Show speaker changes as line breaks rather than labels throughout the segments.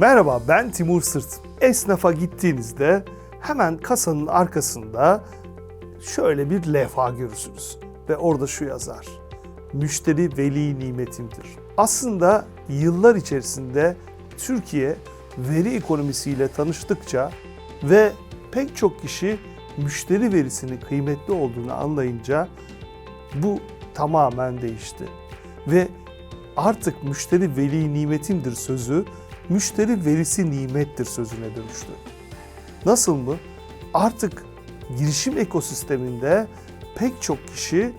Merhaba ben Timur Sırt. Esnafa gittiğinizde hemen kasanın arkasında şöyle bir levha görürsünüz. Ve orada şu yazar. Müşteri veli nimetimdir. Aslında yıllar içerisinde Türkiye veri ekonomisiyle tanıştıkça ve pek çok kişi müşteri verisinin kıymetli olduğunu anlayınca bu tamamen değişti. Ve artık müşteri veli nimetimdir sözü müşteri verisi nimettir sözüne dönüştü. Nasıl mı? Artık girişim ekosisteminde pek çok kişi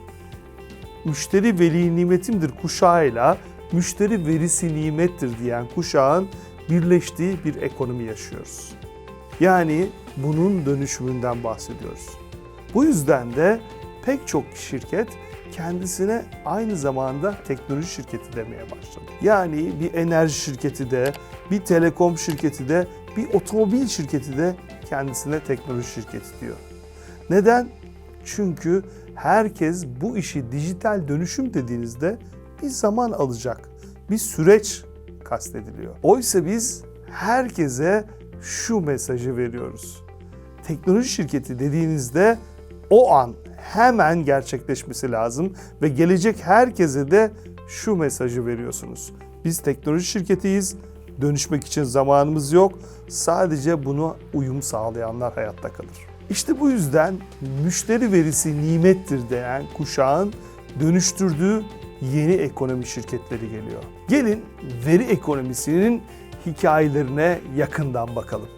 müşteri veli nimetimdir kuşağıyla müşteri verisi nimettir diyen kuşağın birleştiği bir ekonomi yaşıyoruz. Yani bunun dönüşümünden bahsediyoruz. Bu yüzden de pek çok şirket kendisine aynı zamanda teknoloji şirketi demeye başladı. Yani bir enerji şirketi de, bir telekom şirketi de, bir otomobil şirketi de kendisine teknoloji şirketi diyor. Neden? Çünkü herkes bu işi dijital dönüşüm dediğinizde bir zaman alacak, bir süreç kastediliyor. Oysa biz herkese şu mesajı veriyoruz. Teknoloji şirketi dediğinizde o an hemen gerçekleşmesi lazım ve gelecek herkese de şu mesajı veriyorsunuz. Biz teknoloji şirketiyiz. Dönüşmek için zamanımız yok. Sadece buna uyum sağlayanlar hayatta kalır. İşte bu yüzden müşteri verisi nimettir diyen kuşağın dönüştürdüğü yeni ekonomi şirketleri geliyor. Gelin veri ekonomisinin hikayelerine yakından bakalım.